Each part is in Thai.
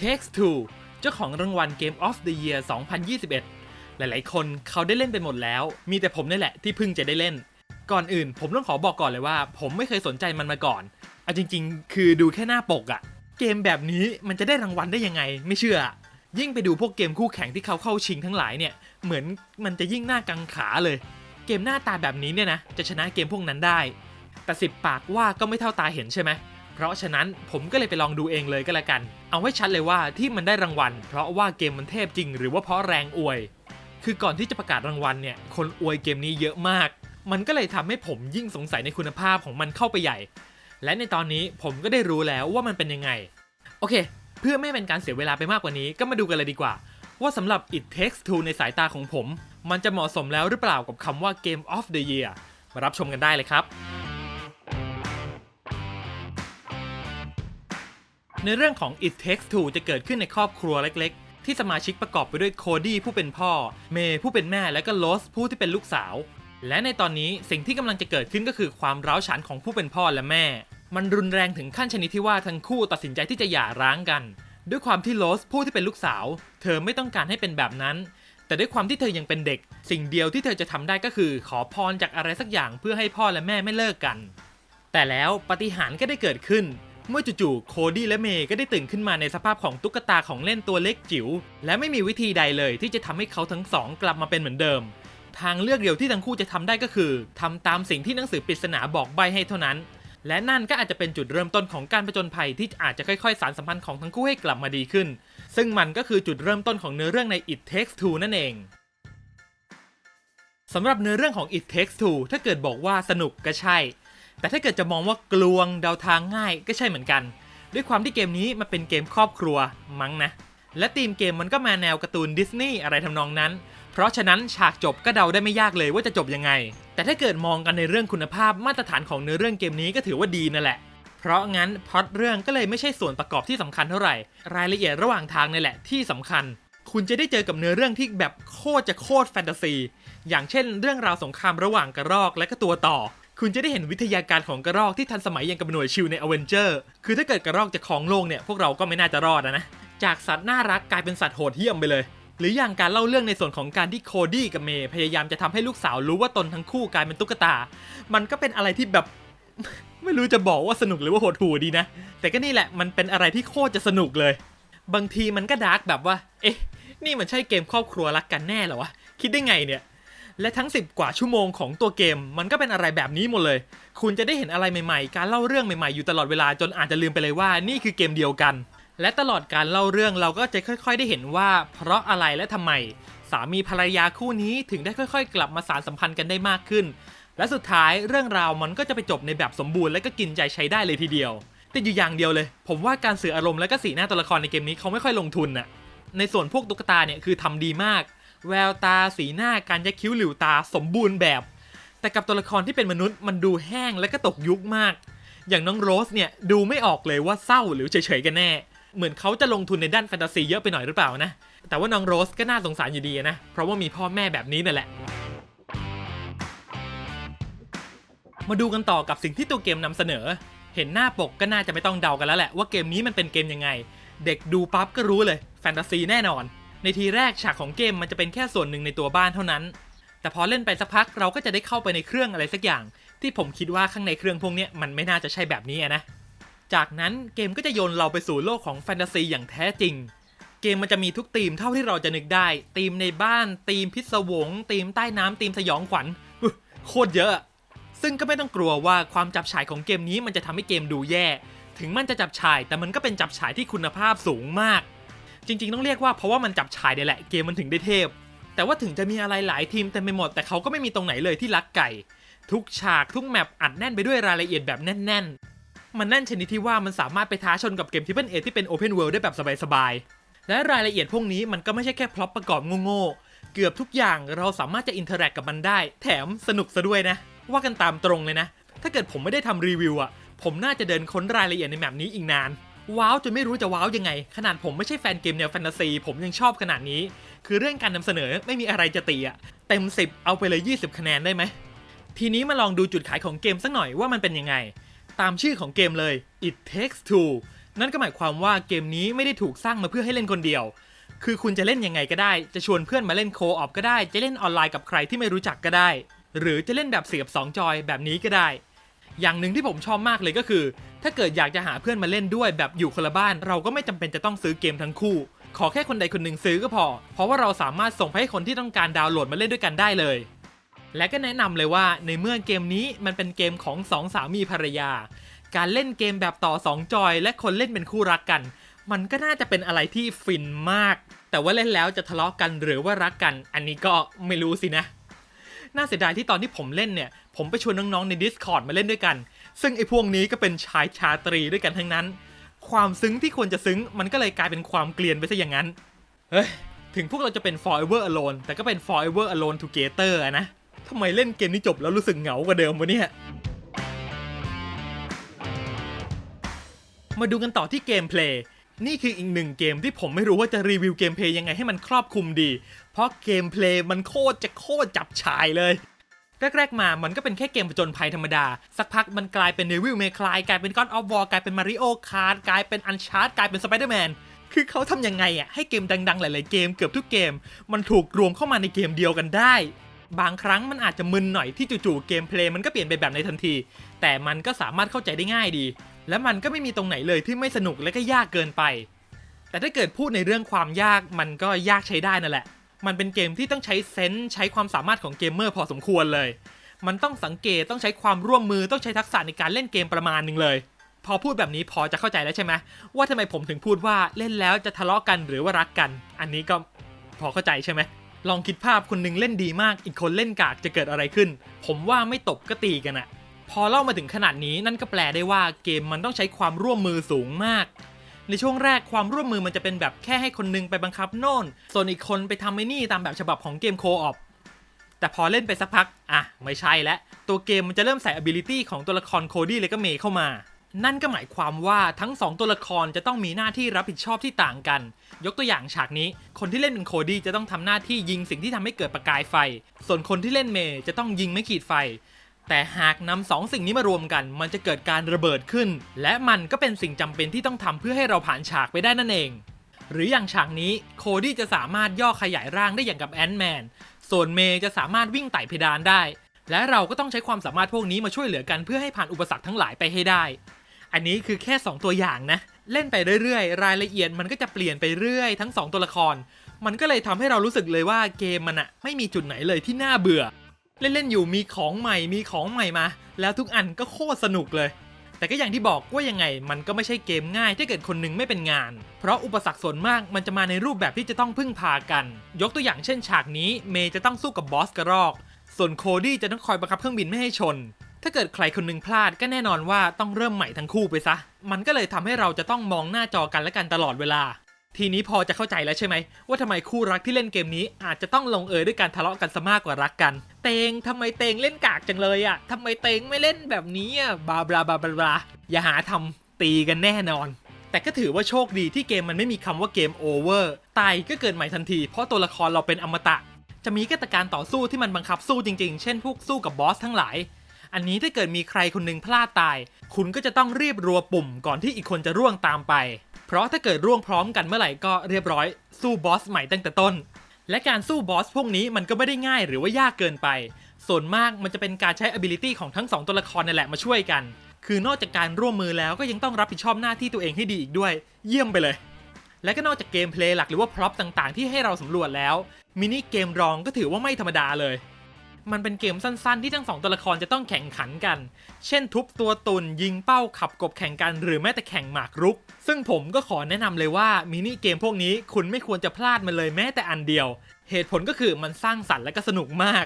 Takes Two เจ้าของรางวัล Game of the Year 2021 หลายๆ คนเขาได้เล่นไปหมดแล้ว มีแต่ผมนี่แหละที่เพิ่งจะได้เล่น ก่อนอื่น ผมต้องขอบอกก่อนเลยว่า ผมไม่เคยสนใจมันมาก่อน เอาจริง ๆ คือดูแค่หน้าปกอะเกมแบบนี้มันจะได้รางวัลได้ยังไง ไม่เชื่อ ยิ่งไปดูพวกเกมคู่แข่งที่เขาเข้าชิงทั้งหลายเนี่ย เหมือนมันจะยิ่งหน้ากังขาเลย เกมหน้าตาแบบนี้เนี่ยนะ จะชนะเกมพวกนั้นได้ แต่สิบปากว่าก็ไม่เท่าตาเห็นใช่ไหม เพราะฉะนั้นผมก็เลยไปลองดูเองเลยก็แล้วกัน เอาให้ชัดเลยว่าที่มันได้รางวัล เพราะว่าเกมมันเทพจริง หรือว่าเพราะแรงอวย คือก่อนที่จะประกาศรางวัลเนี่ยคนอวยเกมนี้เยอะมาก มันก็เลยทำให้ผมยิ่งสงสัยในคุณภาพของมันเข้าไปใหญ่ และในตอนนี้ผมก็ได้รู้แล้วว่ามันเป็นยังไง โอเค เพื่อไม่เป็นการเสียเวลาไปมากกว่านี้ก็มาดูกันเลยดีกว่า ว่าสำหรับ It Takes Two ในสายตาของผม มันจะเหมาะสมแล้วหรือเปล่ากับคำว่า Game of the Year มารับชมกันได้เลยครับ ในเรื่องของ It Takes Two จะเกิดขึ้นในครอบครัวเล็กๆ ที่สมาชิกประกอบไปด้วยโคดี้ผู้เป็นพ่อ เมย์ผู้เป็นแม่และก็โลสผู้ที่เป็นลูกสาว และในตอนนี้สิ่งที่กำลังจะเกิดขึ้นก็คือความร้าวฉานของผู้เป็นพ่อและแม่ มันรุนแรงถึงขั้นชนิดที่ว่าทั้งคู่ตัดสินใจที่จะหย่าร้างกัน ด้วยความที่โลสผู้ที่เป็นลูกสาว เธอไม่ต้องการให้เป็นแบบนั้น แต่ด้วยความที่เธอยังเป็นเด็ก สิ่งเดียวที่เธอจะทำได้ก็คือ ขอพรจากอะไรสักอย่างเพื่อให้พ่อและแม่ไม่เลิกกัน แต่แล้วปฏิหารก็ได้เกิดขึ้น เมื่อจู่ๆโคดี้และเมย์ก็ได้ตื่นขึ้นมาในสภาพของตุ๊กตาของเล่นตัวเล็กจิ๋วและไม่มีวิธีใดเลยที่จะทำให้เขาทั้งสองกลับมาเป็นเหมือนเดิม ทางเลือกเดียวที่ทั้งคู่จะทำได้ก็คือทำตามสิ่งที่หนังสือปริศนาบอกใบให้เท่านั้น และนั่นก็อาจจะเป็นจุดเริ่มต้นของการผจญภัยที่อาจจะค่อยๆ สารสัมพันธ์ของทั้งคู่ให้กลับมาดีขึ้น ซึ่งมันก็คือจุดเริ่มต้นของเนื้อเรื่องใน It Takes Two นั่นเองสำหรับเนื้อเรื่องของ It Takes Two ถ้าเกิดบอกว่าสนุกก็ใช่ แต่ถ้าเกิดจะมองว่ากลวงเดาทางง่ายก็ใช่เหมือนกัน ด้วยความที่เกมนี้มันเป็นเกมครอบครัวมั้งนะ และธีมเกมมันก็มาแนวการ์ตูนดิสนีย์อะไรทำนองนั้น เพราะฉะนั้นฉากจบก็เดาได้ไม่ยากเลยว่าจะจบยังไง แต่ถ้าเกิดมองกันในเรื่องคุณภาพมาตรฐานของเนื้อเรื่องเกมนี้ก็ถือว่าดีนั่นแหละ เพราะงั้นพล็อตเรื่องก็เลยไม่ใช่ส่วนประกอบที่สำคัญเท่าไหร่ รายละเอียดระหว่างทางนี่แหละที่สำคัญคุณจะได้เจอกับเนื้อเรื่องที่แบบโคตรจะโคตรแฟนตาซี อย่างเช่นเรื่องราวสงครามระหว่างกระรอกและก็ตัวต่อ คุณจะได้เห็นวิทยาการของกระรอกที่ทันสมัยย่างกับหน่วยชิลในอเวนเจอร์คือถ้าเกิดกระรอกจะครองโลกเนี่ยพวกเราก็ไม่น่าจะรอดนะ จากสัตว์น่ารักกลายเป็นสัตว์โหดเหี้ยมไปเลย หรืออย่างการเล่าเรื่องในส่วนของการที่โคดี้กับเมย์พยายามจะทำให้ลูกสาวรู้ว่าตนทั้งคู่กลายเป็นตุ๊กตา มันก็เป็นอะไรที่แบบ ไม่รู้จะบอกว่าสนุกหรือว่าโหดหูดีนะ แต่ก็นี่แหละมันเป็นอะไรที่โคตรจะสนุกเลย บางทีมันก็ดาร์กแบบว่า เอ๊ะ นี่มันใช่เกมครอบครัวรักกันแน่เหรอวะ คิดได้ไงเนี่ย และทั้ง 10 กว่าชั่วโมงของตัวเกม มันก็เป็นอะไรแบบนี้หมดเลย คุณจะได้เห็นอะไรใหม่ๆ การเล่าเรื่องใหม่ๆ อยู่ตลอดเวลาจนอาจจะลืมไปเลยว่านี่คือเกมเดียวกัน และตลอดการเล่าเรื่องเราก็จะค่อยๆ ได้เห็นว่า เพราะอะไรและทำไม สามีภรรยาคู่นี้ถึงได้ค่อย ๆ กลับมาสานสัมพันธ์กันได้มากขึ้น และสุดท้ายเรื่องราวมันก็จะไปจบในแบบสมบูรณ์และก็กินใจใช้ได้เลยทีเดียว แต่อยู่อย่างเดียวเลย ผมว่าการสื่ออารมณ์และก็สีหน้าตัวละครในเกมนี้เขาไม่ค่อยลงทุนน่ะในส่วนพวกตุ๊กตาเนี่ยคือทำดีมาก แววตาสีหน้าการยักคิ้วหลิวตาสมบูรณ์แบบ แต่กับตัวละครที่เป็นมนุษย์มันดูแห้งและก็ตกยุคมาก อย่างน้องโรสเนี่ยดูไม่ออกเลยว่าเศร้าหรือเฉยๆกันแน่ เหมือนเขาจะลงทุนในด้านแฟนตาซีเยอะไปหน่อยหรือเปล่านะ แต่ว่าน้องโรสก็น่าสงสารอยู่ดีนะ เพราะว่ามีพ่อแม่แบบนี้นั่นแหละมาดูกันต่อกับสิ่งที่ตัวเกมนำเสนอ เห็นหน้าปกก็น่าจะไม่ต้องเดากันแล้วแหละว่าเกมนี้มันเป็นเกมยังไง เด็กดูปั๊บก็รู้เลยแฟนตาซีแน่นอน ในทีแรกฉากของเกมมันจะเป็นแค่ส่วนหนึ่งในตัวบ้านเท่านั้น แต่พอเล่นไปสักพักเราก็จะได้เข้าไปในเครื่องอะไรสักอย่าง ที่ผมคิดว่าข้างในเครื่องพวกนี้มันไม่น่าจะใช่แบบนี้นะ จากนั้นเกมก็จะโยนเราไปสู่โลกของแฟนตาซีอย่างแท้จริง เกมมันจะมีทุกธีมเท่าที่เราจะนึกได้ธีมในบ้านธีมพิศวงธีมใต้น้ำธีมสยองขวัญโคตรเยอะอะซึ่งก็ไม่ต้องกลัวว่าความจับฉายของเกมนี้มันจะทำให้เกมดูแย่ ถึงมันจะจับฉายแต่มันก็เป็นจับฉายที่คุณภาพสูงมาก จริง ๆ ต้องเรียกว่าเพราะว่ามันจับฉายเนี่ยแหละเกมมันถึงได้เทพ แต่ว่าถึงจะมีอะไรหลายทีมเต็มไปหมด แต่เขาก็ไม่มีตรงไหนเลยที่รักไก่ ทุกฉากทุกแมปอัดแน่นไปด้วยรายละเอียดแบบแน่น ๆ มันแน่นชนิดที่ว่ามันสามารถไปท้าชนกับเกมที่เป็นเอที่เป็น Open World ได้แบบสบายๆและรายละเอียดพวกนี้มันก็ไม่ใช่แค่พล็อปประกอบโง่ๆเกือบทุกอย่างเราสามารถจะอินเทอร์แอคกับมันได้ แถมสนุกซะด้วยนะ ว่ากันตามตรงเลยนะ ถ้าเกิดผมไม่ได้ทำรีวิวอะผมน่าจะเดินค้นรายละเอียดในแมปนี้อีกนาน ว้าวจนไม่รู้จะว้าวยังไง ขนาดผมไม่ใช่แฟนเกมแนวแฟนตาซี ผมยังชอบขนาดนี้ คือเรื่องการนำเสนอไม่มีอะไรจะตีอะเต็ม 10 เอาไปเลย 20 คะแนนได้ไหม ทีนี้มาลองดูจุดขายของเกมสักหน่อยว่ามันเป็นยังไง ตามชื่อของเกมเลย It Takes Two นั่นก็หมายความว่าเกมนี้ไม่ได้ถูกสร้างมาเพื่อให้เล่นคนเดียว คือคุณจะเล่นยังไงก็ได้ จะชวนเพื่อนมาเล่นโคออฟก็ได้ จะเล่นออนไลน์กับใครที่ไม่รู้จักก็ได้ หรือจะเล่นแบบเสียบ 2 จอยแบบนี้ก็ได้ อย่างหนึ่งที่ผมชอบมากเลยก็คือ ถ้าเกิดอยากจะหาเพื่อนมาเล่นด้วยแบบอยู่คนละบ้าน เราก็ไม่จำเป็นจะต้องซื้อเกมทั้งคู่ ขอแค่คนใดคนหนึ่งซื้อก็พอ เพราะว่าเราสามารถส่งไปให้คนที่ต้องการดาวน์โหลดมาเล่นด้วยกันได้เลย และก็แนะนำเลยว่าในเมื่อเกมนี้มันเป็นเกมของสองสามีภรรยา การเล่นเกมแบบต่อ 2 จอย และคนเล่นเป็นคู่รักกัน มันก็น่าจะเป็นอะไรที่ฟินมาก แต่ว่าเล่นแล้วจะทะเลาะกันหรือว่ารักกัน อันนี้ก็ไม่รู้สินะน่าเสียดายที่ตอนที่ผมเล่นเนี่ย ผมไปชวนน้องๆใน Discord มาเล่นด้วยกัน ซึ่งไอ้พวกนี้ก็เป็นชายชาตรีด้วยกันทั้งนั้น ความซึ้งที่ควรจะซึ้งมันก็เลยกลายเป็นความเกลียนไปซะอย่างนั้น เฮ้ย ถึงพวกเราจะเป็น forever alone แต่ก็เป็น forever alone together อะนะทำไมเล่นเกมนี้จบแล้วรู้สึกเหงากว่าเดิมวะเนี่ย มาดูกันต่อที่เกมเพลย์นี่คืออีกหนึ่งเกมที่ผมไม่รู้ว่าจะรีวิวเกมเพลย์ยังไงให้มันครอบคลุมดี เพราะเกมเพลย์มันโคตรจะโคตรจับฉายเลย แรกๆมามันก็เป็นแค่เกมผจญภัยธรรมดา สักพักมันกลายเป็น Devil May Cry กลายเป็น God of War กลายเป็น Mario Kart กลายเป็น Uncharted กลายเป็น Spider-Man คือเขาทำยังไงอะให้เกมดังๆ หลายๆเกมเกือบทุกเกม มันถูกรวมเข้ามาในเกมเดียวกันได้ บางครั้งมันอาจจะมึนหน่อยที่จู่ๆเกมเพลย์มันก็เปลี่ยนไปแบบในทันที แต่มันก็สามารถเข้าใจได้ง่ายดี และมันก็ไม่มีตรงไหนเลยที่ไม่สนุกและก็ยากเกินไป แต่ถ้าเกิดพูดในเรื่องความยากมันก็ยากใช้ได้นั่นแหละ มันเป็นเกมที่ต้องใช้เซนส์ใช้ความสามารถของเกมเมอร์พอสมควรเลย มันต้องสังเกตต้องใช้ความร่วมมือต้องใช้ทักษะในการเล่นเกมประมาณหนึ่งเลย พอพูดแบบนี้พอจะเข้าใจแล้วใช่ไหมว่าทำไมผมถึงพูดว่าเล่นแล้วจะทะเลาะกันหรือว่ารักกัน อันนี้ก็พอเข้าใจใช่ไหมลองคิดภาพคนหนึงเล่นดีมาก อีกคนเล่นกากจะเกิดอะไรขึ้น ผมว่าไม่ตบก็ตีกันอะพอเล่ามาถึงขนาดนี้นั่นก็แปลได้ว่าเกมมันต้องใช้ความร่วมมือสูงมาก ในช่วงแรกความร่วมมือมันจะเป็นแบบแค่ให้คนหนึงไปบังคับโน่น ส่วนอีกคนไปทำไอ้นี่ตามแบบฉบับของเกมโคออฟแต่พอเล่นไปสักพัก อะ ไม่ใช่แล้วตัวเกมมันจะเริ่มใส่ ability ของตัวละครโคดี้และก็เมย์เข้ามา นั่นก็หมายความว่าทั้ง 2 ตัวละครจะต้องมีหน้าที่รับผิดชอบที่ต่างกัน ยกตัวอย่างฉากนี้ คนที่เล่นเป็นโคดี้จะต้องทำหน้าที่ยิงสิ่งที่ทำให้เกิดประกายไฟ ส่วนคนที่เล่นเมย์จะต้องยิงไม่ขีดไฟ แต่หากนำสองสิ่งนี้มารวมกัน มันจะเกิดการระเบิดขึ้น และมันก็เป็นสิ่งจำเป็นที่ต้องทำเพื่อให้เราผ่านฉากไปได้นั่นเอง หรืออย่างฉากนี้โคดี้จะสามารถย่อขยายร่างได้อย่างกับแอนท์แมนส่วนเมย์จะสามารถวิ่งไต่เพดานได้ และเราก็ต้องใช้ความสามารถพวกนี้มาช่วยเหลือกันเพื่อให้ผ่านอุปสรรคทั้งหลายไปให้ได้ อันนี้คือแค่ 2 ตัวอย่างนะ เล่นไปเรื่อยๆ รายละเอียดมันก็จะเปลี่ยนไปเรื่อยทั้ง 2 ตัวละคร มันก็เลยทำให้เรารู้สึกเลยว่าเกมมันอะไม่มีจุดไหนเลยที่น่าเบื่อ เล่นๆอยู่มีของใหม่มีของใหม่มา แล้วทุกอันก็โคตรสนุกเลย แต่ก็อย่างที่บอกว่ายังไงมันก็ไม่ใช่เกมง่ายถ้าเกิดคนหนึงไม่เป็นงาน เพราะอุปสรรคส่วนมากมันจะมาในรูปแบบที่จะต้องพึ่งพากัน ยกตัวอย่างเช่นฉากนี้เมย์จะต้องสู้กับบอสกระรอก ส่วนโคดี้จะต้องคอยบังคับเครื่องบินไม่ให้ชน ถ้าเกิดใครคนหนึงพลาดก็แน่นอนว่าต้องเริ่มใหม่ทั้งคู่ไปซะ มันก็เลยทำให้เราจะต้องมองหน้าจอกันและกันตลอดเวลา ทีนี้พอจะเข้าใจแล้วใช่ไหม ว่าทำไมคู่รักที่เล่นเกมนี้อาจจะต้องลงเอยด้วยการทะเลาะกันซะมากกว่ารักกัน เตงทำไมเตงเล่นกากจังเลยอะ่ะทำไมเตงไม่เล่นแบบนี้อะบาบลาบาบลาบาอย่าหาทำตีกันแน่นอน แต่ก็ถือว่าโชคดีที่เกมมันไม่มีคำว่าเกมโอเวอร์ตายก็เกิดใหม่ทันที เพราะตัวละครเราเป็นอมตะ จะมีแค่แต่การต่อสู้ที่มันบังคับสู้จริงๆ เช่นพวกสู้กับบอสทั้งหลาย อันนี้ถ้าเกิดมีใครคนหนึงพลาดตาย คุณก็จะต้องรีบรัวปุ่มก่อนที่อีกคนจะร่วงตามไป เพราะถ้าเกิดร่วงพร้อมกันเมื่อไหร่ก็เรียบร้อย สู้บอสใหม่ตั้งแต่ต้น และการสู้บอสพวกนี้มันก็ไม่ได้ง่ายหรือว่ายากเกินไป ส่วนมากมันจะเป็นการใช้ ability ของทั้งสองตัวละครนั่นแหละมาช่วยกัน คือนอกจากการร่วมมือแล้วก็ยังต้องรับผิดชอบหน้าที่ตัวเองให้ดีอีกด้วย เยี่ยมไปเลย และก็นอกจากเกมเพลย์หลักหรือว่าพร็อพต่างๆ ที่ให้เราสำรวจแล้วมินิเกมรองก็ถือว่าไม่ธรรมดาเลย มันเป็นเกมสั้นๆ ที่ทั้งสองตัวละครจะต้องแข่งขันกัน เช่นทุบตัวตุนยิงเป้าขับกบแข่งกันหรือแม้แต่แข่งหมากรุก ซึ่งผมก็ขอแนะนำเลยว่ามินิเกมพวกนี้คุณไม่ควรจะพลาดมันเลยแม้แต่อันเดียว เหตุผลก็คือมันสร้างสรรค์และก็สนุกมาก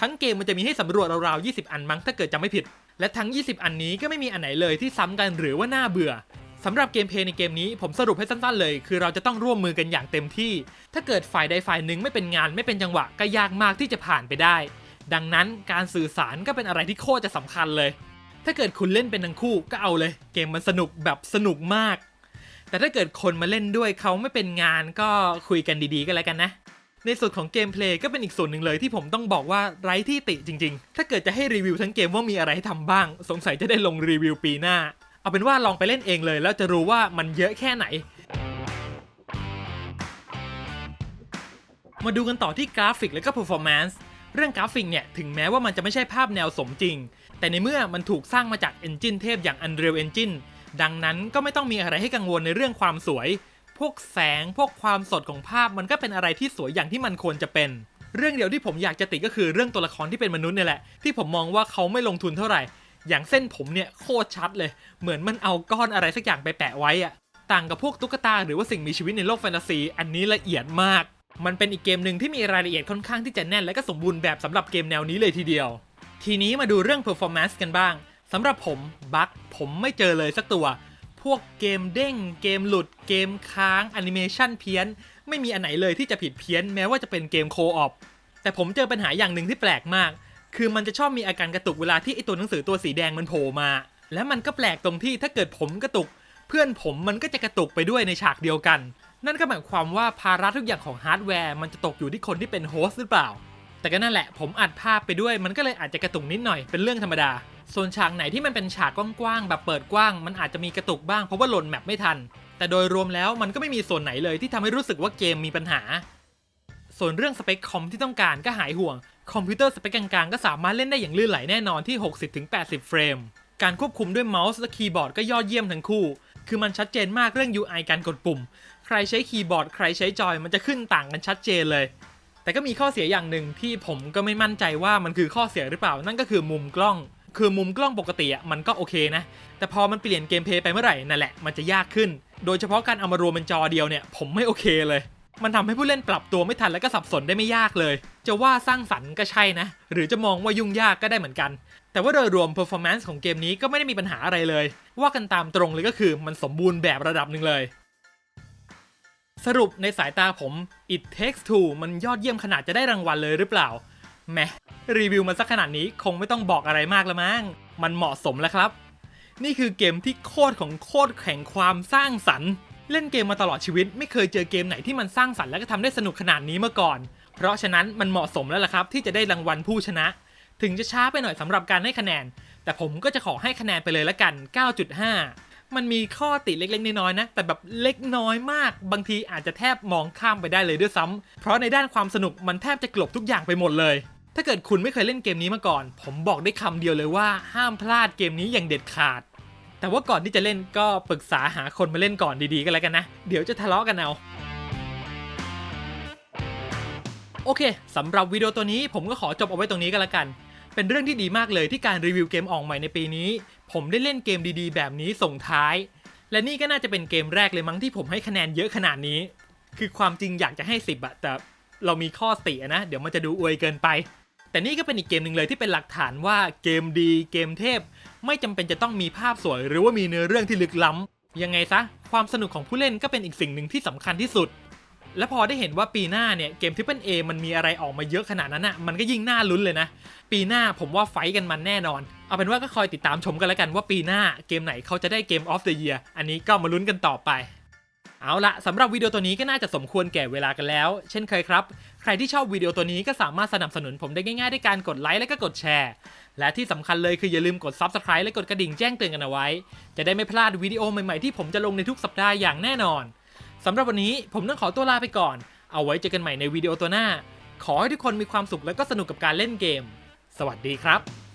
ทั้งเกมมันจะมีให้สำรวจราวๆ20 อันมั้งถ้าเกิดจำไม่ผิด และทั้ง 20 อันนี้ก็ไม่มีอันไหนเลยที่ซ้ำกันหรือว่าน่าเบื่อสำหรับเกมเพลย์ในเกมนี้ผมสรุปให้สั้นๆเลย คือเราจะต้องร่วมมือกันอย่างเต็มที่ ถ้าเกิดฝ่ายใดฝ่ายหนึ่งไม่เป็นงานไม่เป็นจังหวะก็ยากมากที่จะผ่านไปได้ ดังนั้นการสื่อสารก็เป็นอะไรที่โคตรจะสำคัญเลย ถ้าเกิดคุณเล่นเป็นทั้งคู่ก็เอาเลย เกมมันสนุกแบบสนุกมาก แต่ถ้าเกิดคนมาเล่นด้วยเขาไม่เป็นงานก็คุยกันดีๆก็แล้วกันนะ ในส่วนของเกมเพลย์ก็เป็นอีกส่วนหนึ่งเลยที่ผมต้องบอกว่าไร้ที่ติจริง ๆ ถ้าเกิดจะให้รีวิวทั้งเกมว่ามีอะไรให้ทำบ้าง สงสัยจะได้ลงรีวิวปีหน้า เอาเป็นว่าลองไปเล่นเองเลย แล้วจะรู้ว่ามันเยอะแค่ไหนมาดูกันต่อที่กราฟิกและก็ performance เรื่องกราฟิกเนี่ยถึงแม้ว่ามันจะไม่ใช่ภาพแนวสมจริง แต่ในเมื่อมันถูกสร้างมาจาก Engine เทพอย่าง Unreal Engine ดังนั้นก็ไม่ต้องมีอะไรให้กังวลในเรื่องความสวย พวกแสงพวกความสดของภาพมันก็เป็นอะไรที่สวยอย่างที่มันควรจะเป็น เรื่องเดียวที่ผมอยากจะติก็คือเรื่องตัวละครที่เป็นมนุษย์เนี่ยแหละ ที่ผมมองว่าเขาไม่ลงทุนเท่าไหร่ อย่างเส้นผมเนี่ยโคตรชัดเลย เหมือนมันเอาก้อนอะไรสักอย่างไปแปะไว้อะต่างกับพวกตุ๊กตาหรือว่าสิ่งมีชีวิตในโลกแฟนตาซี อันนี้ละเอียดมาก มันเป็นอีกเกมหนึ่งที่มีรายละเอียดค่อนข้างที่จะแน่นและก็สมบูรณ์แบบสำหรับเกมแนวนี้เลยทีเดียว ทีนี้มาดูเรื่อง performance กันบ้างสำหรับผมบั๊กผมไม่เจอเลยสักตัว พวกเกมเด้ง เกมหลุด เกมค้างแอนิเมชันเพี้ยน ไม่มีอันไหนเลยที่จะผิดเพี้ยนแม้ว่าจะเป็นเกมโคออปแต่ผมเจอปัญหาอย่างหนึ่งที่แปลกมาก คือมันจะชอบมีอาการกระตุกเวลาที่ไอตัวหนังสือตัวสีแดงมันโผล่มา และมันก็แปลกตรงที่ถ้าเกิดผมกระตุก เพื่อนผมมันก็จะกระตุกไปด้วยในฉากเดียวกัน นั่นก็หมายความว่าภาระทุกอย่างของฮาร์ดแวร์มันจะตกอยู่ที่คนที่เป็นโฮสต์หรือเปล่า แต่ก็นั่นแหละผมอัดภาพไปด้วยมันก็เลยอาจจะกระตุกนิดหน่อยเป็นเรื่องธรรมดา ส่วนฉากไหนที่มันเป็นฉากกว้างๆแบบเปิดกว้าง มันอาจจะมีกระตุกบ้างเพราะว่าหลดแมปไม่ทัน แต่โดยรวมแล้วมันก็ไม่มีส่วนไหนเลยที่ทำให้รู้สึกว่าเกมมีปัญหา ส่วนเรื่องสเปคคอมที่ต้องการก็หายห่วง คอมพิวเตอร์สเปคกลางๆก็สามารถเล่นได้อย่างลื่นไหลแน่นอนที่ 60-80 เฟรม การควบคุมด้วยเมาส์และคีย์บอร์ดก็ยอดเยี่ยมทั้งคู่ คือมันชัดเจนมากเรื่อง UI การกดปุ่ม ใครใช้คีย์บอร์ดใครใช้จอยมันจะขึ้นต่างกันชัดเจนเลย แต่ก็มีข้อเสียอย่างหนึ่งที่ผมก็ไม่มั่นใจว่ามันคือข้อเสียหรือเปล่า นั่นก็คือมุมกล้อง คือมุมกล้องปกติอะมันก็โอเคนะ แต่พอมันเปลี่ยนเกมเพลย์ไปเมื่อไหร่นั่นแหละมันจะยากขึ้น โดยเฉพาะการเอามารวมเป็นจอเดียวเนี่ยผมไม่โอเคเลย มันทำให้ผู้เล่นปรับตัวไม่ทันและก็สับสนได้ไม่ยากเลย จะว่าสร้างสรรค์ก็ใช่นะ หรือจะมองว่ายุ่งยากก็ได้เหมือนกัน แต่ว่าโดยรวม performance ของเกมนี้ก็ไม่ได้มีปัญหาอะไรเลย ว่ากันตามตรงเลยก็คือมันสมบูรณ์แบบระดับหนึ่งเลย สรุปในสายตาผม It Takes Two มันยอดเยี่ยมขนาดจะได้รางวัลเลยหรือเปล่าแหมรีวิวมาสักขนาดนี้คงไม่ต้องบอกอะไรมากแล้วมั้งมันเหมาะสมแล้วครับ นี่คือเกมที่โคตรของโคตรแข่งความสร้างสรรค์ เล่นเกมมาตลอดชีวิต ไม่เคยเจอเกมไหนที่มันสร้างสรรค์และก็ทำได้สนุกขนาดนี้มาก่อน เพราะฉะนั้นมันเหมาะสมแล้วล่ะครับ ที่จะได้รางวัลผู้ชนะ ถึงจะช้าไปหน่อยสำหรับการให้คะแนน แต่ผมก็จะขอให้คะแนนไปเลยละกัน 9.5 มันมีข้อติเล็กๆ น้อยๆนะ แต่แบบเล็กน้อยมาก บางทีอาจจะแทบมองข้ามไปได้เลยด้วยซ้ำเพราะในด้านความสนุกมันแทบจะกลบทุกอย่างไปหมดเลย ถ้าเกิดคุณไม่เคยเล่นเกมนี้มาก่อน ผมบอกได้คำเดียวเลยว่าห้ามพลาดเกมนี้อย่างเด็ดขาด แต่ว่าก่อนที่จะเล่นก็ปรึกษาหาคนมาเล่นก่อนดีๆกันแล้วกันนะ เดี๋ยวจะทะเลาะกันเอาโอเคสำหรับวิดีโอตัวนี้ผมก็ขอจบเอาไว้ตรงนี้กันละกัน เป็นเรื่องที่ดีมากเลยที่การรีวิวเกมออกใหม่ในปีนี้ ผมได้เล่นเกมดีๆ แบบนี้ส่งท้าย และนี่ก็น่าจะเป็นเกมแรกเลยมั้งที่ผมให้คะแนนเยอะขนาดนี้ คือความจริงอยากจะให้ 10อะแต่เรามีข้อเสียนะ เดี๋ยวมันจะดูอวยเกินไป แต่นี่ก็เป็นอีกเกมหนึ่งเลยที่เป็นหลักฐานว่าเกมดีเกมเทพ ไม่จำเป็นจะต้องมีภาพสวย หรือว่ามีเนื้อเรื่องที่ลึกล้ำยังไงซะความสนุกของผู้เล่นก็เป็นอีกสิ่งหนึ่งที่สำคัญที่สุด และพอได้เห็นว่าปีหน้าเนี่ยเกม Triple A มันมีอะไรออกมาเยอะขนาดนั้นอะมันก็ยิ่งน่าลุ้นเลยนะ ปีหน้าผมว่าไฟกันมันแน่นอน เอาเป็นว่าก็คอยติดตามชมกันแล้วกันว่าปีหน้าเกมไหนเขาจะได้เกม of the year อันนี้ก็มาลุ้นกันต่อไป เอาละสำหรับวิดีโอตัวนี้ก็น่าจะสมควรแก่เวลากันแล้ว เช่นเคยครับ ใครที่ชอบวิดีโอตัวนี้ก็สามารถสนับสนุนผมได้ง่ายๆด้วยการกดไลค์และก็กดแชร์และที่สำคัญเลยคืออย่าลืมกด Subscribe และกดกระดิ่งแจ้งเตือนกันเอาไว้ จะได้ไม่พลาดวิดีโอใหม่ๆที่ผมจะลงในทุกสัปดาห์อย่างแน่นอนสำหรับวันนี้ผมต้องขอตัวลาไปก่อน เอาไว้เจอกันใหม่ในวิดีโอตัวหน้า ขอให้ทุกคนมีความสุขและก็สนุกกับการเล่นเกม สวัสดีครับ